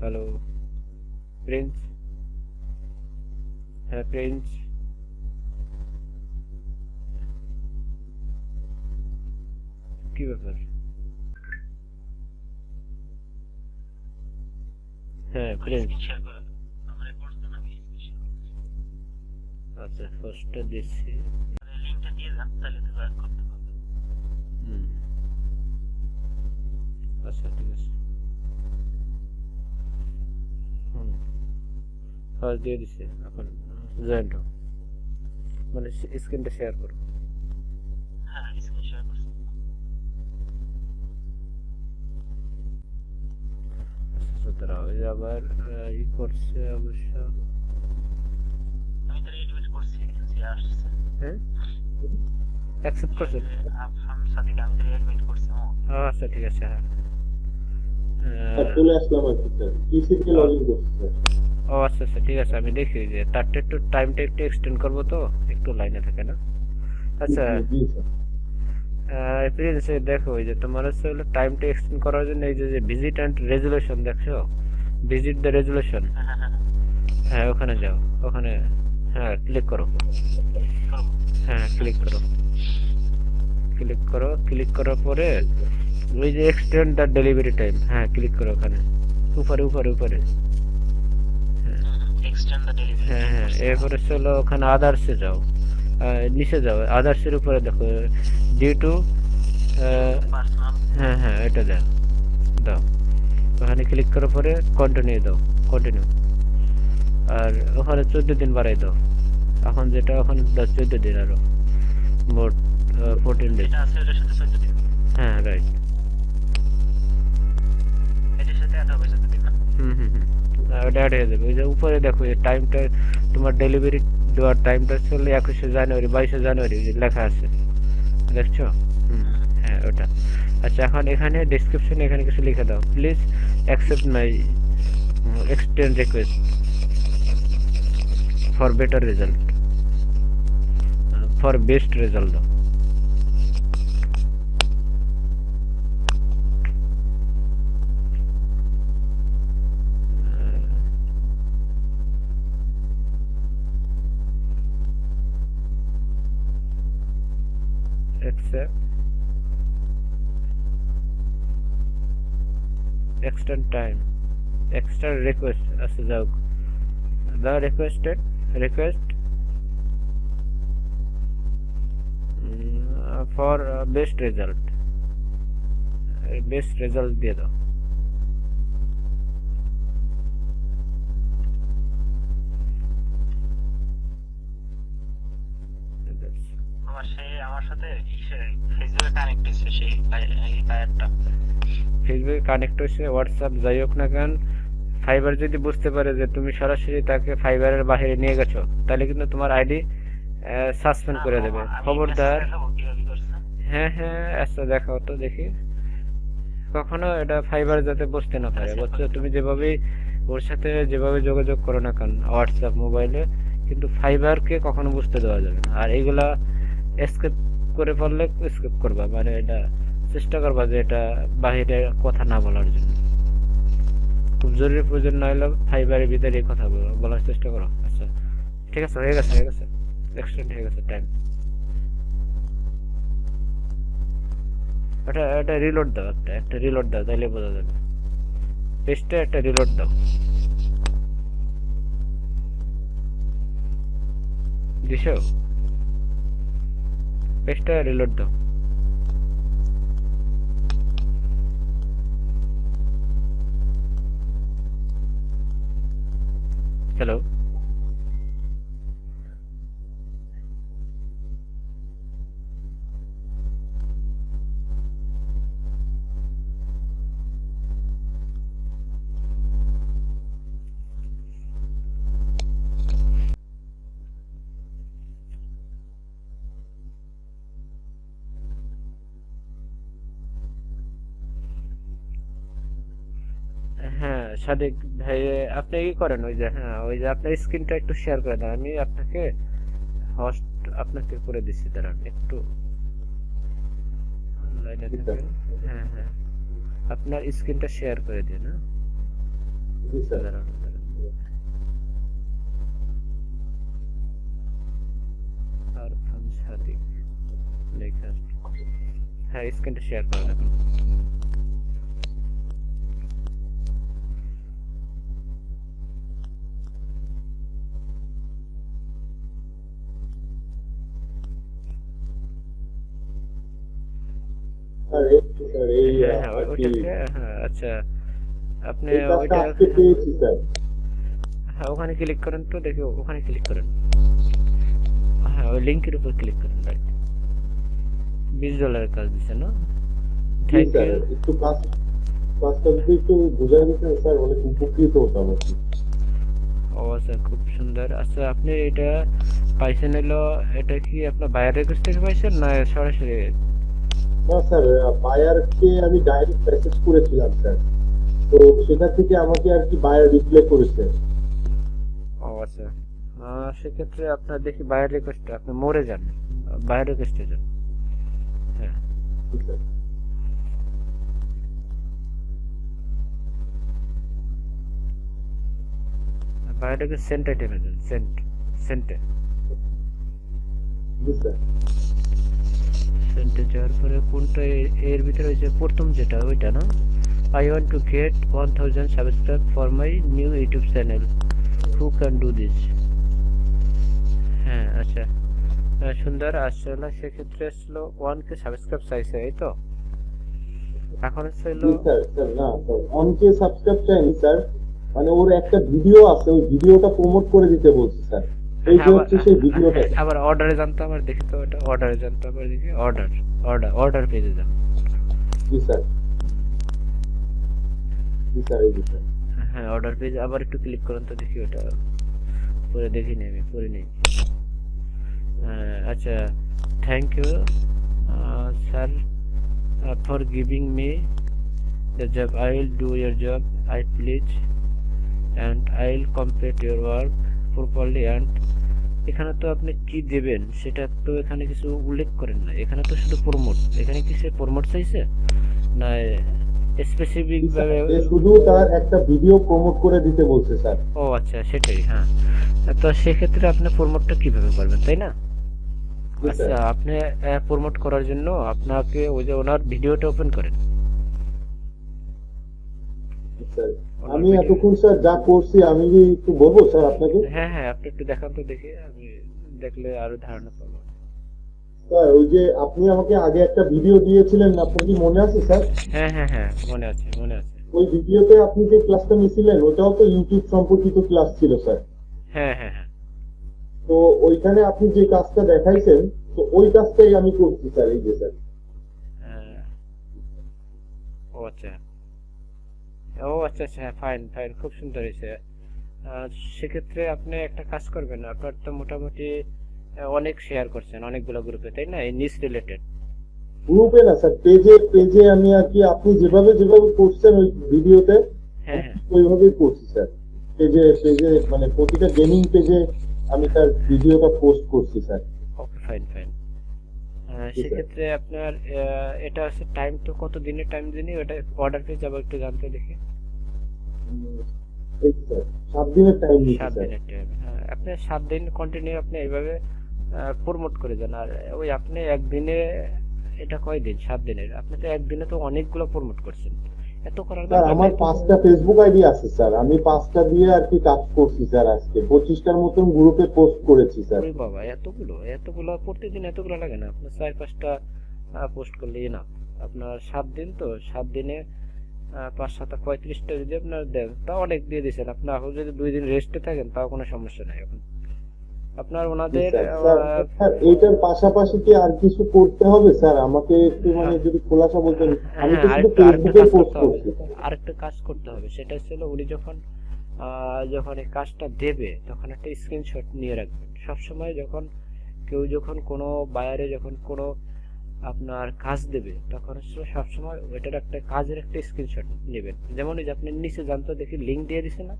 Hello Prince হ্যাঁ Prince কি ব্যাপার? হ্যাঁ প্রিন্স আচ্ছা ফার্স্টটা দিচ্ছি। হুম। আচ্ছা ঠিক আছে। ফার্স্ট দিয়ে দিছে এখন জয়েন্ট মানে স্ক্রিনটা শেয়ার করো। আচ্ছা দাঁড়াও এই যে আবার ই করছে অবশ্য। হ্যাঁ? অ্যাকসেপ্ট করছে? ও, আচ্ছা ঠিক আছে হ্যাঁ। চলে আসলাম আর কি পিসিতে লগ ইন করছি? স্যার ও আচ্ছা আচ্ছা ঠিক আছে আমি দেখি যে তারটা একটু টাইমটা একটু এক্সটেন্ড করব তো একটু লাইনে থাকে না? আচ্ছা প্রিন্স দেখো ওই যে তোমার হচ্ছে হলো টাইমটা এক্সটেন্ড করার জন্য এই যে ভিজিট অ্যান্ড রেজুলেশন দেখছ? ভিজিট দ্য রেজুলেশন হ্যাঁ ওখানে যাও ওখানে হ্যাঁ ক্লিক করো। হ্যাঁ ক্লিক করো। ক্লিক করো ক্লিক করার পরে ওই যে এক্সটেন্ড দ্য ডেলিভারি টাইম হ্যাঁ ক্লিক করো ওখানে। উপরে উপরে উপরে। হ্যাঁ হ্যাঁ এরপরে চলো ওখানে আদার্সে যাও। নিচে যাও। আদার্সের উপরে দেখো ডিউ টু হ্যাঁ হ্যাঁ এটা দাও দাও। ওখানে ক্লিক করার পরে কন্টিনিউ দাও। কন্টিনিউ আর ওখানে চোদ্দ দিন বাড়াই দাও। এখন যেটা ওখানে দাও চোদ্দ দিন আরও। মোট ফোরটিন ডেজ হ্যাঁ রাইট ওটা অ্যাড হয়ে যাবে। ওই যে উপরে দেখো, এই টাইমটা তোমার ডেলিভারি দেওয়ার টাইমটা চলে একুশে জানুয়ারি, বাইশে জানুয়ারি লেখা আছে। দেখছ? হুম হ্যাঁ ওটা। আচ্ছা এখন এখানে ডেসক্রিপশনে এখানে কিছু লিখে দাও। Please accept my extend request for better result for best result দাও। accept extend time extend request আচ্ছা যাও the requested request mm, for uh, best result Uh, best result দিয়ে দাও এই ফেসবুকে কানেক্ট হয়েছে হোয়াটসঅ্যাপ যাই হোক না কেন ফাইবার যদি বুঝতে পারে যে তুমি সরাসরি তাকে ফাইবারের বাইরে নিয়ে গেছো তাহলে কিন্তু তোমার আইডি সাসপেন্ড করে দেবে। খবরদার হ্যাঁ হ্যাঁ আচ্ছা দেখাও তো দেখি। কখনো এটা ফাইবার যাতে বুঝতে না পারে বুঝছ? তুমি যেভাবে ওর সাথে যেভাবে যোগাযোগ করো না কেন হোয়াটসঅ্যাপ মোবাইলে কিন্তু ফাইবারকে কখনো বুঝতে দেওয়া যাবে না। আর এইগুলা স্কেপ করে পারলে স্কেপ করবা মানে এটা চেষ্টা করবা যে এটা বাহিরে কথা না বলার জন্য। খুব জরুরি প্রয়োজন না হলে ফাইবারের ভিতরে কথা বলো বলার চেষ্টা করো। আচ্ছা ঠিক আছে, হয়ে গেছে হয়ে গেছে। এক্সটেন্ড হয়ে গেছে টাইম এটা এটা রিলোড দাও, একটা একটা রিলোড দাও, তাইলে বোঝা যাবে। পেজটা একটা রিলোড দাও। দিছো? পেজটা রিলোড দাও। হ্যালো হ্যাঁ সাদিক ভাই আপনি কি করেন? ওই যে হ্যাঁ ওই যে আপনার স্ক্রিনটা একটু শেয়ার করে দেন। আমি আপনাকে হোস্ট আপনাকে করে দিচ্ছি দাঁড়ান একটু। হ্যাঁ হ্যাঁ। আপনার স্ক্রিনটা শেয়ার করে দিন হ্যাঁ। দাঁড়ান, সাদিক লেখা। হ্যাঁ স্ক্রিনটা শেয়ার করে এখন স্যার এই স্যার এই হ্যাঁ হ্যাঁ হ্যাঁ আচ্ছা। আপনি ওইটা আজকে পেয়েছি স্যার। হ্যাঁ ওখানে ক্লিক করেন তো দেখি ওখানে ক্লিক করেন। হ্যাঁ ওই লিঙ্কের উপর ক্লিক করেন রাইট বিশ ডলারের কাজ না থ্যাংক ইউ একটু কাজ কাজটা যদি একটু বুঝাই দিতেন স্যার অনেক উপকৃত হতাম আর কি। ও আচ্ছা খুব সুন্দর। আচ্ছা আপনি এটা পাইছেন হলো এটা কি আপনার বাইরের কাছ থেকে পাইছেন না সরাসরি না স্যার বায়ারকে আমি ডাইরেক্ট মেসেজ করেছিলাম স্যার। তো সেটা থেকে আমাকে আর কি বায়ার রিপ্লাই করেছে। ও আচ্ছা। আহ, সেক্ষেত্রে আপনার দেখি বাইরের রিকোয়েস্ট আপনি মরে যান। বাইরের রিকোয়েস্টে যান। হ্যাঁ। জি স্যার বাইরেকে সেন্ট আইটেমে যান সেন্ট সেন্টে জি স্যার। সেন্টে যাওয়ার পরে কোনটা এর ভিতরে যে প্রথম যেটা, ওইটা না? I want to get one thousand subscribe for my new YouTube channel who can do this হ্যাঁ আচ্ছা। সুন্দর আসলে সেক্ষেত্রে আসলো ওয়ান কে সাবস্ক্রাইব চাইছে, এই তো? এখন জি স্যার না, স্যার অনকে সাবস্ক্রাইব চাইনি, স্যার। মানে ওর একটা ভিডিও আছে, ওই ভিডিওটা প্রমোট করে দিতে বলছে, স্যার। আবার- হ্যাঁ, আবার অর্ডারে জানতো আবার দেখি তো ওটা অর্ডারে জানতো আবার দেখি অর্ডার অর্ডার অর্ডার পেজে যান জি স্যার। জি স্যার এই স্যার। হ্যাঁ অর্ডার পেজ আবার একটু ক্লিক করুন তো দেখি ওটা। পরে দেখিনি আমি পরে নেই। আচ্ছা thank you sir for giving me the job I will do your job I please and I will complete your work properly and এখানে তো আপনি কি দেবেন সেটা তো এখানে কিছু উল্লেখ করেন না এখানে তো শুধু প্রমোট এখানে কি সে প্রমোট চাইছে? না স্পেসিফিক ভাবে শুধু তার একটা ভিডিও প্রমোট করে দিতে বলছে স্যার। ও আচ্ছা সেটাই হ্যাঁ। তো সেক্ষেত্রে আপনি প্রমোটটা কীভাবে করবেন তাই না? আচ্ছা আপনি প্রমোট করার জন্য আপনাকে ওই যে ওনার ভিডিওটা ওপেন করেন। স্যার। আমি এতক্ষণ স্যার যা করছি আমি কি একটু বলব স্যার আপনাকে? হ্যাঁ হ্যাঁ আপনি একটু দেখান তো দেখি আমি দেখলে আরও ধারণা পাবো। স্যার ওই যে আপনি আমাকে আগে একটা ভিডিও দিয়েছিলেন আপনার কি মনে আছে স্যার? হ্যাঁ হ্যাঁ হ্যাঁ মনে আছে মনে আছে। ওই ভিডিওতে আপনি যে ক্লাসটা নিয়েছিলেন ওটাও তো ইউটিউব সম্পর্কিত ক্লাস ছিল স্যার। হ্যাঁ হ্যাঁ হ্যাঁ। তো ওইখানে আপনি যে কাজটা দেখাইছেন তো ওই কাজটাই আমি করছি স্যার এই যে স্যার। হ্যাঁ। ও আচ্ছা। ও আচ্ছা আচ্ছা হ্যাঁ ফাইন ফাইন খুব সুন্দর হয়েছে। সেক্ষেত্রে আপনি একটা কাজ করবেন আপনার তো মোটামুটি অনেক শেয়ার করছেন অনেকগুলো গ্রুপে তাই না? এই নিউজ রিলেটেড গ্রুপে না স্যার পেজে পেজে আমি আর কি আপনি যেভাবে যেভাবে করছেন ওই ভিডিওতে হ্যাঁ হ্যাঁ। ওইভাবেই করছি স্যার পেজে পেজে মানে প্রতিটা গেমিং পেজে আমি তার ভিডিওটা পোস্ট করছি স্যার ওকে ফাইন ফাইন। সেক্ষেত্রে আপনার এটা হচ্ছে টাইম তো কত দিনের টাইম দিনই ওটা অর্ডার পেয়ে যাব একটু জানতে দেখি। সাত দিনের টাইম সাত দিনের টাইম হ্যাঁ আপনি সাত দিন কন্টিনিউ আপনি এইভাবে প্রমোট করে যান। আর ওই আপনি একদিনে এটা কয় দিন? সাত দিনের। আপনি তো একদিনে তো অনেকগুলো প্রমোট করছেন। এত করার দরকার আমার পাঁচটা ফেসবুক আইডি আছে স্যার আমি পাঁচটা দিয়ে আর কি কাজ করছি স্যার আজকে। পঁচিশটার মতন গ্রুপে পোস্ট করেছি স্যার ওরে বাবা এতগুলো? এতগুলো? প্রতিদিন এতগুলো লাগে না। আপনার চার পাঁচটা পোস্ট করলেই না আপনার সাত দিন তো? সাত দিনে পাঁচ সাত পঁয়ত্রিশটা যদি আপনার দেন তা অনেক দিয়ে দিয়েছেন আপনি এখন যদি দুই দিন রেস্টে থাকেন তাও কোনো সমস্যা নাই এখন। আপনার ওনাদের স্যার স্যার, এইটার পাশাপাশি কি আর কিছু করতে হবে স্যার? আমাকে একটু মানে যদি খোলাসা বলতেন আমি তো হ্যাঁ, শুধু ফেসবুকে কাজ পোস্ট করতে হবে। করছি। আরেকটা কাজ করতে হবে। সেটা ছিল উনি যখন আহ, যখন এই কাজটা দেবে তখন একটা স্ক্রিনশট নিয়ে রাখবেন। সবসময় যখন কেউ যখন কোনো বায়ারে যখন কোনো আপনার কাজ দেবে তখন হচ্ছে সবসময় ওইটার একটা কাজের একটা স্ক্রিনশট নেবেন। যেমন ওই যে আপনি নিচে জানতো দেখি লিঙ্ক দিয়ে দিছে না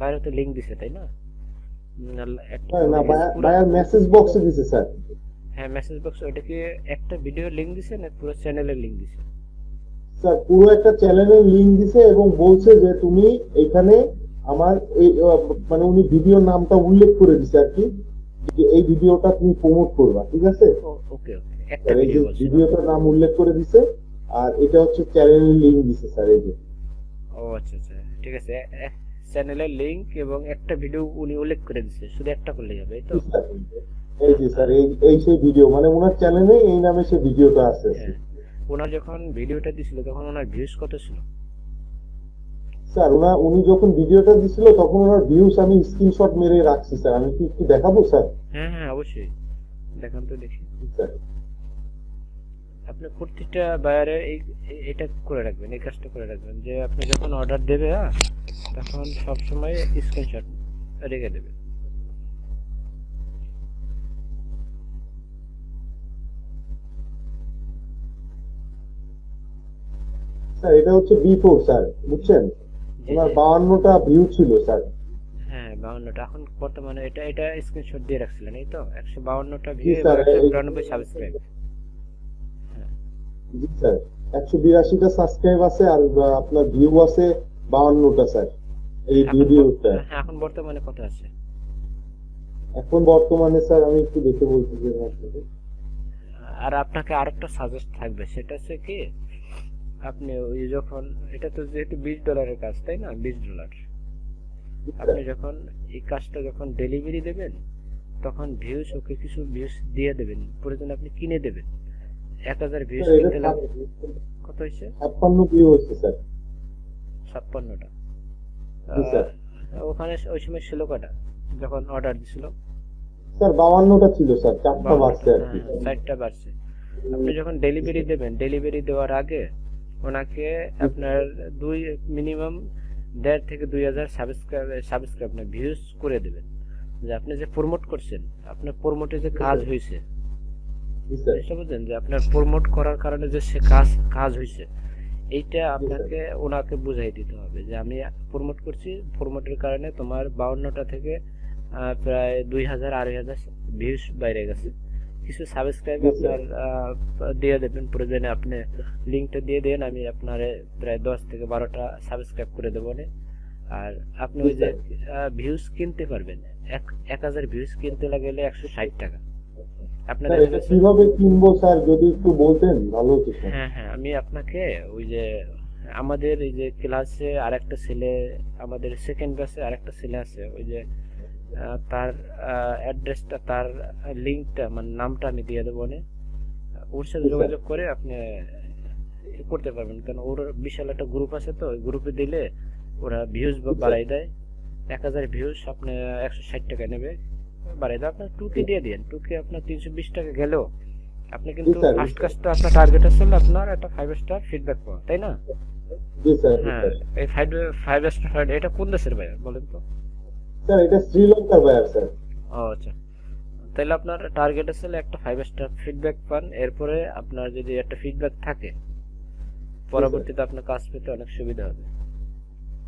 বাইরে তো লিঙ্ক দিছে তাই না? মেসেজ বক্সে দিছে স্যার। হ্যাঁ মেসেজ বক্স ওটা কি একটা ভিডিও লিঙ্ক দিছে না পুরো চ্যানেলের লিঙ্ক দিছে? স্যার পুরো একটা চ্যানেলের লিংক দিছে এবং বলছে যে তুমি এখানে আমার এই মানে উনি ভিডিওর নামটা উল্লেখ করে দিছে আর কি যে এই ভিডিওটা তুমি প্রমোট করবা ঠিক আছে? ওকে ওকে। একটা ভিডিও ভিডিওটার নাম উল্লেখ করে দিছে আর এটা হচ্ছে চ্যানেলের লিঙ্ক দিছে স্যার এই যে। ও আচ্ছা আচ্ছা ঠিক আছে। চ্যানেলের লিংক এবং একটা ভিডিও উনি উল্লেখ করে দিচ্ছে শুধু একটা করলেই হবে এই তো? এই যে স্যার এই এই সেই ভিডিও মানে ওনার চ্যানেলে এই নামে সেই ভিডিওটা আছে হ্যাঁ। ওনার যখন ভিডিওটা দিছিল তখন ওনার ভিউজ কত ছিল? স্যার ওনা উনি যখন ভিডিওটা দিছিল তখন ওনার ভিউস আমি স্ক্রিনশট মেরে রাখছি স্যার। আমি কি একটু দেখাবো স্যার? হ্যাঁ হ্যাঁ অবশ্যই। দেখান তো দেখি। স্যার আপনি প্রত্যেকটা বায়ারে এই এটা করে রাখবেন এই কাজটা করে রাখবেন যে আপনি যখন অর্ডার দেবে হ্যাঁ তখন সবসময় স্ক্রিনশট রেখে দেবে। স্যার এটা হচ্ছে বি ফোর স্যার বুঝছেন? জি। বাউান্নটা ভিউ ছিল স্যার। হ্যাঁ বাউন্নটা। এখন বর্তমানে এটা এটা স্ক্রিনশট দিয়ে রাখছিলেন এই তো? একশো বাউন্নটা ভিউ একশো সাবস্ক্রাইব জি স্যার। একশো বিরাশিটা সাবস্ক্রাইব আছে আর আপনার ভিউ আছে বাউান্নটা স্যার। এই ভিডিওটা হ্যাঁ এখন বর্তমানে কত আছে? এখন বর্তমানে স্যার আমি একটু দেখে বলতেছি আপনাকে। আর আপনাকে আরেকটা সাজেস্ট থাকবে সেটা হচ্ছে কি আপনি ওই যখন এটা তো যেহেতু বিশ ডলারের কাজ তাই না? বিশ ডলার। আপনি যখন এই কাজটা যখন ডেলিভারি দেবেন তখন ভিউজ ওকে কিছু ভিউজ দিয়ে দেবেন। প্রয়োজন আপনি কিনে দেবেন। এক হাজার ভিউজ কিনতে লাগবে কত হয়েছে? ছাপ্পান্ন ভিউ হচ্ছে স্যার। ছাপ্পান্নটা। ওখানে ওই সময় ছিল কটা? যখন অর্ডার দিছিল? স্যার বাউান্নটা ছিল স্যার চারটা বাড়ছে আর কি। হ্যাঁ, চারটা বাড়ছে আপনি যখন ডেলিভারি দেবেন ডেলিভারি দেওয়ার আগে ওনাকে আপনার দুই মিনিমাম দেড় থেকে দুই হাজার সাবস্ক্রাইব সাবস্ক্রাইব না ভিউজ করে দেবেন। যে আপনি যে প্রমোট করছেন আপনার প্রমোটে যে কাজ হয়েছে বুঝতে বুঝলেন যে আপনার প্রমোট করার কারণে যে সে কাজ কাজ হয়েছে এইটা আপনাকে ওনাকে বুঝাই দিতে হবে যে আমি প্রমোট করছি। প্রমোটের কারণে তোমার বাউন্নটা থেকে প্রায় দুই হাজার আড়াই হাজার ভিউজ বাইরে গেছে। কিছু সাবস্ক্রাইব আপনার দিয়ে দেবেন। প্রয়োজনে আপনি লিঙ্কটা দিয়ে দেন আমি আপনার প্রায় দশ থেকে বারোটা সাবস্ক্রাইব করে দেবো। আর আপনি ওই যে ভিউজ কিনতে পারবেন। এক এক হাজার ভিউজ কিনতে লাগলে একশো ষাট টাকা। এটা গেছে- কীভাবে কিনবো স্যার যদি একটু বলতেন ভালো হতো হ্যাঁ হ্যাঁ আমি আপনাকে ওই যে আমাদের এই যে ক্লাসে আরেকটা ছেলে আমাদের সেকেন্ড ব্যাচে আরেকটা ছেলে আছে ওই যে তার অ্যাড্রেসটা তার লিঙ্কটা মানে নামটা আমি দিয়ে দেবো নে। ওর সাথে যোগাযোগ করে আপনি করতে পারবেন কারণ ওর বিশাল একটা গ্রুপ আছে তো ওই গ্রুপে দিলে ওরা ভিউজ। বাড়াই দেয়। এক হাজার ভিউজ আপনি একশো ষাট টাকা নেবে। আপনার টুকে দিয়ে দিন টুকে আপনার তিনশো বিশ টাকা গেলেও আপনি কিন্তু ফার্স্ট। কাজটা আপনার টার্গেট আসলে আপনার একটা ফাইভ স্টার ফিডব্যাক পাওয়া তাই না? হ্যাঁ এই ফাইভ ফাইভ স্টার এটা কোন দেশের বলেন তো? স্যার এটা শ্রীলঙ্কার বায়ার স্যার। ও আচ্ছা। তাহলে আপনার টার্গেট আসলে একটা ফাইভ স্টার ফিডব্যাক পান এরপরে আপনার যদি একটা ফিডব্যাক থাকে পরবর্তীতে আপনার কাজ পেতে অনেক সুবিধা হবে।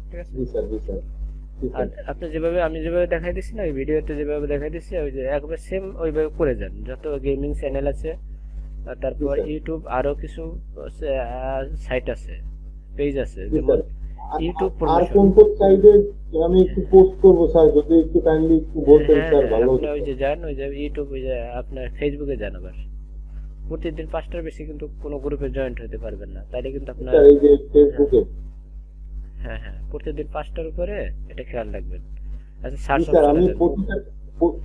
ঠিক আছে? জি স্যার জি স্যার। আর আপনি যেভাবে আমি যেভাবে দেখাই দিচ্ছি না ওই ভিডিওতে যেভাবে দেখাই দিচ্ছি ওই যে একবার সেম ওইভাবে করে যান। যত গেমিং চ্যানেল আছে তারপর ইউটিউব আরও কিছু সাইট আছে পেজ আছে যেমন। ইউটিউব আর কোন কোন সাইডে আমি একটু পোস্ট করব স্যার যদি একটু কাইন্ডলি একটু বলতেন স্যার ভালো আপনি হতো। ওই যে যান ওই যে ইউটিউব ওই যে আপনার ফেসবুকে যান আবার। প্রতিদিন পাঁচটার বেশি কিন্তু কোনো গ্রুপে জয়েন্ট হতে পারবেন না। তাইলে কিন্তু আপনার এই যে ফেসবুকে হ্যাঁ হ্যাঁ। প্রতিদিন পাঁচটার উপরে এটা খেয়াল রাখবেন। আচ্ছা স্যার স্যার আমি প্রতিটা প্র-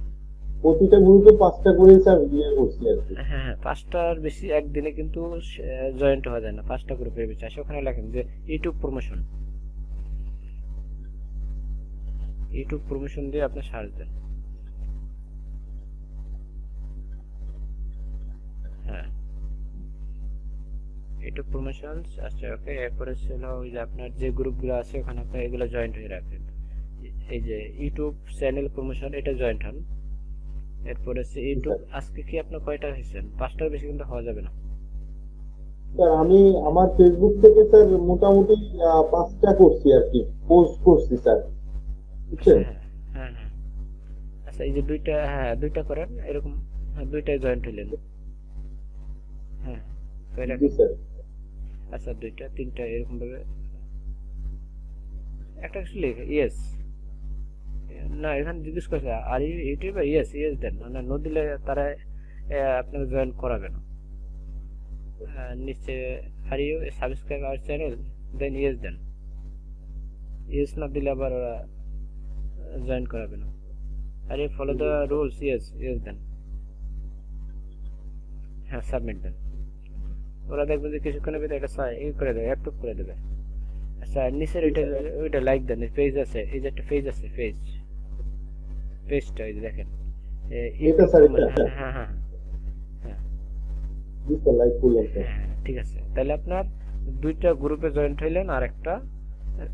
প্রতিটা গ্রুপে পাঁচটা করে স্যার ইয়ে করছি আর কি। হ্যাঁ হ্যাঁ পাঁচটার বেশি একদিনে কিন্তু জয়েন্ট হওয়া যায় না পাঁচটা গ্রুপের বেশি। আসে ওখানে লেখেন যে ইউটিউব প্রমোশন ইউটিউব প্রমোশন দিয়ে আপনি সার্চ দেন। ইউটিউব প্রমোশন আচ্ছা ওকে এরপরে ছিল ওই যে আপনার যে গ্রুপগুলো আছে ওখানে আপনি এগুলো জয়েন্ট হয়ে রাখেন। এই যে ইউটিউব চ্যানেল প্রমোশন এটা জয়েন্ট হন। এরপরে হচ্ছে ইউটিউব আজকে কি আপনার কয়টা হয়েছেন? পাঁচটার বেশি কিন্তু হওয়া যাবে না। স্যার আমি আমার ফেসবুক থেকে স্যার মোটামুটি পাঁচটা করছি আর কি পোস্ট করছি স্যার। বুঝছেন? হ্যাঁ হ্যাঁ হ্যাঁ। আচ্ছা এই যে দুইটা হ্যাঁ দুইটা করেন এরকম হ্যাঁ দুইটাই জয়েন্ট হইলেন। হ্যাঁ স্যার। আচ্ছা দুইটা তিনটা এরকম ভাবে। একটা কিছু লেখে ইয়েস না এখানে জিজ্ঞেস করছে are you YouTuber yes yes then মানে নো দিলে তারা আপনাকে জয়েন করাবে না নিচে are you subscribe our channel then yes then yes না দিলে আবার ওরা জয়েন করাবে না। Are you follow the rules yes yes then হ্যাঁ সাবমিট দেন ওরা দেখবে যে কিছুক্ষণের ভিতরে এটা ই করে দেবে অ্যাপ্রুভ করে দেবে। আচ্ছা নিচের ওইটা ওইটা লাইক দেন পেজ আছে এই যে একটা পেজ আছে পেজ পেজটা এই যে দেখেন? হ্যাঁ হ্যাঁ হ্যাঁ। হ্যাঁ। স্যার হ্যাঁ, ঠিক আছে। তাহলে আপনার দুইটা গ্রুপে জয়েন্ট হইলেন আর একটা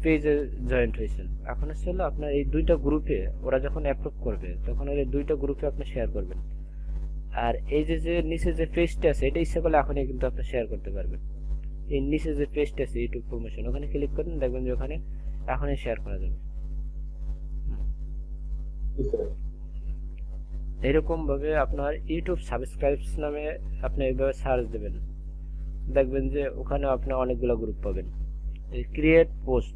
পেজে জয়েন্ট হয়েছেন এখন হচ্ছে হলো আপনার এই দুইটা গ্রুপে ওরা যখন অ্যাপ্রুভ করবে তখন ওই দুইটা গ্রুপে আপনি শেয়ার করবেন। আর এই যে যে নিচে যে পেজটা আছে, এটা ইচ্ছা করলে এখনই কিন্তু আপনি শেয়ার করতে পারবেন। এই নিচে যে পেজটা আছে ইউটিউব প্রমোশন ওখানে ক্লিক করেন, দেখবেন যে ওখানে এখনই শেয়ার করা যাবে। এরকম ভাবে আপনার ইউটিউব সাবস্ক্রাইবস নামে আপনি এইভাবে সার্চ দেবেন। দেখবেন যে ওখানে আপনি অনেকগুলো গ্রুপ পাবেন। ক্রিয়েট পোস্ট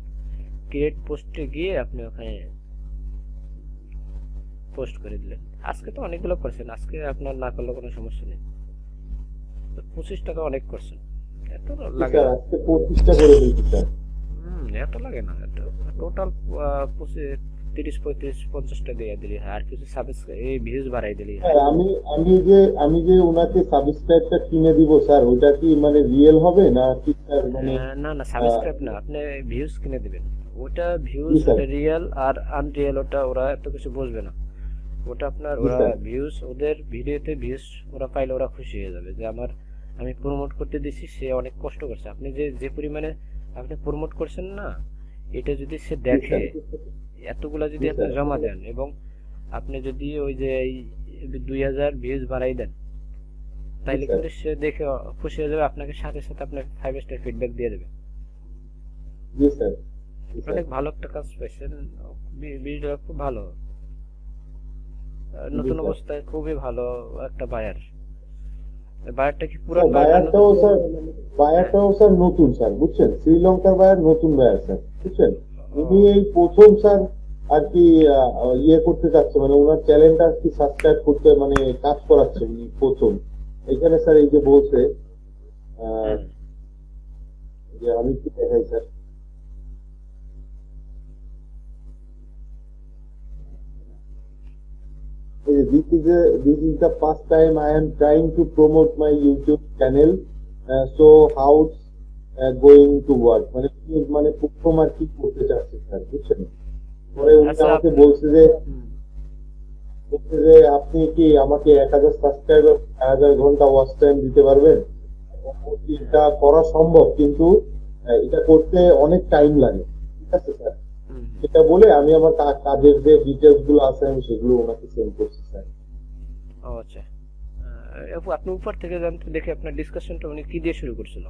ক্রিয়েট পোস্টে গিয়ে আপনি ওখানে পোস্ট করে দিলেন। আজকে তো অনেকগুলো করছেন আজকে আপনার না করলে কোনো সমস্যা নেই। পঁচিশ টাকা অনেক করছেন। এত লাগে আজকে পঁচিশটা করে দিয়েছি স্যার। হুম এত লাগে না টোটাল পঁচিশ তিরিশ পঁয়ত্রিশ পঞ্চাশটা দিয়ে দিলি। আর কিছু সাবস্ক্রাইব এই ভিউজ বাড়াই দিলি। আমি আমি যে আমি যে ওনাকে সাবস্ক্রাইবটা কিনে দিব স্যার ওটা কি মানে রিয়েল হবে না কি স্যার মানে না না সাবস্ক্রাইব না। আপনি ভিউজ কিনে দিবেন। ওটা ভিউজ রিয়েল আর আনরিয়েল ওটা ওরা এত কিছু বুঝবে না। ওটা আপনার ওরা ভিউজ ওদের ভিডিওতে ভিউজ ওরা পাইলে ওরা খুশি হয়ে যাবে যে আমার আমি প্রমোট করতে দিছি সে অনেক কষ্ট করছে। আপনি যে যে পরিমাণে আপনি প্রমোট করছেন না এটা যদি সে দেখে এতগুলা যদি আপনি জমা দেন এবং আপনি যদি ওই যে এই দুই হাজার ভিউজ বাড়াই দেন তাইলে কিন্তু সে দেখে খুশি হয়ে যাবে আপনাকে সাথে সাথে আপনার ফাইভ স্টার ফিডব্যাক দিয়ে দেবে। অনেক ভালো একটা কাজ পাইছেন ভিডিওটা খুব ভালো। নতুন অবস্থায় খুবই ভালো একটা বায়ার বায়ারটা কি স্যার, বায়ারটাও স্যার বায়ারটাও স্যার নতুন স্যার বুঝছেন? শ্রীলঙ্কার বায়ার নতুন বায়ার স্যার বুঝছেন? উনি এই প্রথম স্যার আর কি ইয়ে করতে চাচ্ছে মানে ওনার চ্যানেলটা আর কি সাবস্ক্রাইব করতে মানে কাজ করাচ্ছে উনি প্রথম। এখানে স্যার এই যে বলছে যে আমি কি দেখাই sir this is a this is the first time I am trying to promote my YouTube channel. Uh, so how's uh, going to work? মানে মানে প্রথম আর কি করতে চাচ্ছে স্যার বুঝছেন পরে উনি আচ্ছা, আমাকে বলছে যে। বলছে যে আপনি কি আমাকে এক হাজার সাবস্ক্রাইবার এক হাজার ঘণ্টা ওয়াচ টাইম দিতে পারবেন এটা করা সম্ভব কিন্তু এটা করতে অনেক টাইম লাগে ঠিক আছে স্যার সেটা বলে আমি আমার কাজের যে ডিটেলসগুলো আছে আমি সেগুলো ওনাকে সেন্ড করছি স্যার। আচ্ছা। আপু, আপনি উপর থেকে জানতে দেখে আপনার ডিসকাশনটা উনি কি দিয়ে শুরু করছিল?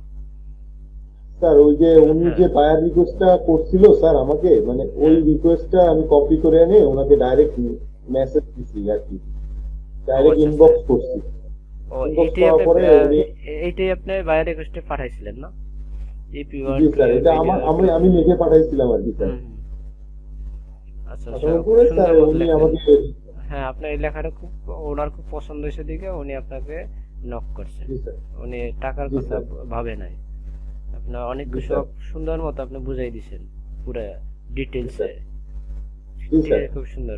স্যার ওই যে উনি যে বায়ার রিকোয়েস্টটা করছিল স্যার আমাকে মানে ওই রিকোয়েস্টটা আমি কপি করে এনে ওনাকে ডাইরেক্ট মেসেজ দিছি আর কি। ডাইরেক্ট আচ্ছা, ইনবক্স করছি। এইটাই আপনি এইটাই রিকোয়েস্টে পাঠাইছিলেন না? আমি আমি লিখে পাঠাইছিলাম আর কি স্যার আচ্ছা আচ্ছা পাঠানোর খুব পরে সুন্দর স্যার মতো উনি লেখেন। আমাকে হ্যাঁ আপনার এই লেখাটা খুব ওনার খুব পছন্দ হয়েছে দিকে উনি আপনাকে নক করছেন। উনি টাকার কথা। ভাবে নাই। আপনার অনেক কিছু সুন্দর মতো আপনি বুঝাই দিছেন পুরো ডিটেলসে খুব সুন্দর।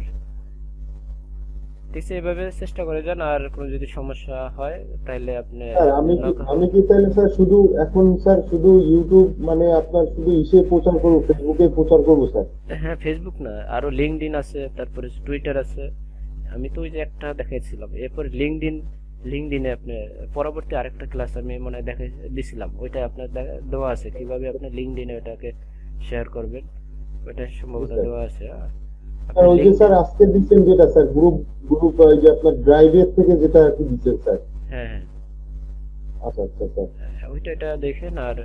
ঠিক আছে এভাবে চেষ্টা করে যান আর কোনো যদি সমস্যা হয় তাহলে আপনি আমি কি আমি কি তাহলে স্যার শুধু এখন স্যার শুধু ইউটিউব মানে আপনার শুধু ইসে প্রচার করব ফেসবুকে প্রচার করব স্যার? হ্যাঁ ফেসবুক না আরও লিঙ্কডইন আছে তারপরে টুইটার আছে। আমি তো ওই যে একটা দেখাইছিলাম এরপর লিঙ্কডইন লিঙ্কডইনে আপনি পরবর্তী আরেকটা ক্লাস আমি মনে দেখাই দিছিলাম ওইটা আপনার দেওয়া আছে কীভাবে আপনি লিঙ্কডইনে ওটাকে শেয়ার করবেন ওটা সম্ভবত দেওয়া আছে হ্যাঁ। স্যার ওই যে স্যার আজকে দিচ্ছেন যেটা স্যার গ্রুপ গ্রুপ ওই যে আপনার ড্রাইভের থেকে যেটা আর কি দিচ্ছেন স্যার। হ্যাঁ হ্যাঁ। আচ্ছা আচ্ছা স্যার হ্যাঁ, ওইটা এটা দেখেন আর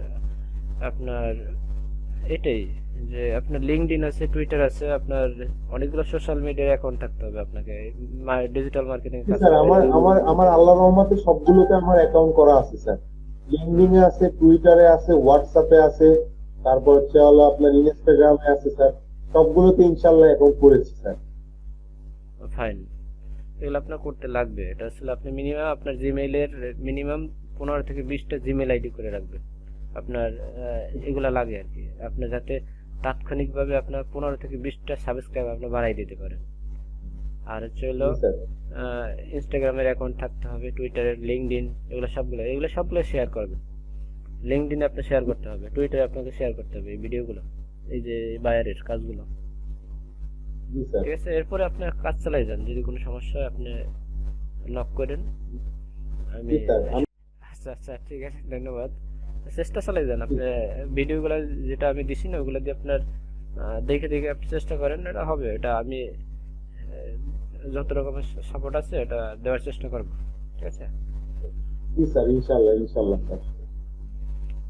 আপনার এটাই যে আপনার লিঙ্কডইন আছে টুইটার আছে আপনার অনেকগুলো সোশ্যাল মিডিয়ার অ্যাকাউন্ট থাকতে হবে আপনাকে। ডিজিটাল মার্কেটিং স্যার আমার আমার আমার আল্লাহ রহমতে সবগুলোতে আমার অ্যাকাউন্ট করা আছে স্যার। এ আছে টুইটারে আছে হোয়াটসঅ্যাপে আছে তারপর হচ্ছে হলো আপনার ইনস্টাগ্রামে আছে স্যার। সবগুলোতে ইনশাল্লাহ অ্যাকাউন্ট করেছি স্যার। ফাইন এগুলো আপনার করতে লাগবে। এটা আসলে আপনি মিনিমাম আপনার জিমেইলের মিনিমাম পনেরো থেকে বিশটা জিমেল আইডি করে রাখবেন। আপনার এগুলা লাগে আর কি। আপনি যাতে তাৎক্ষণিকভাবে আপনার পনেরো থেকে বিশটা সাবস্ক্রাইব আপনি বাড়াই দিতে পারেন। আর হচ্ছে হলো ইনস্টাগ্রামের অ্যাকাউন্ট থাকতে হবে টুইটারের লিঙ্কডইন এগুলো সবগুলো এগুলো সবগুলো শেয়ার করবেন। লিঙ্কডইনে আপনি শেয়ার করতে হবে টুইটারে আপনাকে শেয়ার করতে হবে এই ভিডিওগুলো এই যে বায়ারের কাজগুলো। ঠিক আছে এরপরে আপনি কাজ চালাই যান যদি কোনো সমস্যা হয় আপনি নক করেন। আমি আচ্ছা আচ্ছা ঠিক আছে ধন্যবাদ। চেষ্টা চালাই যান আপনি ভিডিওগুলো যেটা আমি দিছি না ওগুলো দিয়ে আপনার দেখে দেখে আপনি চেষ্টা করেন এটা হবে এটা আমি যত রকমের সাপোর্ট আছে এটা দেওয়ার চেষ্টা করব। ঠিক আছে? জি স্যার স্যার।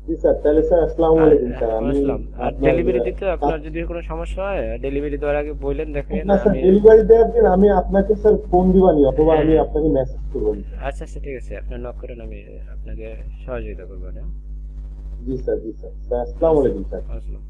জি স্যার তাহলে স্যার আসসালামু আলাইকুম স্যার আমি আর ডেলিভারি দিতে আপনার যদি কোনো সমস্যা হয় ডেলিভারি দেওয়ার আগে বললেন দেখেন না স্যার ডেলিভারি দেওয়ার দিন আমি আপনাকে স্যার ফোন দিবানি অথবা আমি হ্যাঁ। আপনাকে মেসেজ করব আচ্ছা আচ্ছা ঠিক আছে আপনি নক করেন আমি আপনাকে সহযোগিতা করব হ্যাঁ জি স্যার জি স্যার। স্যার আসসালামু আলাইকুম স্যার। আসসালাম।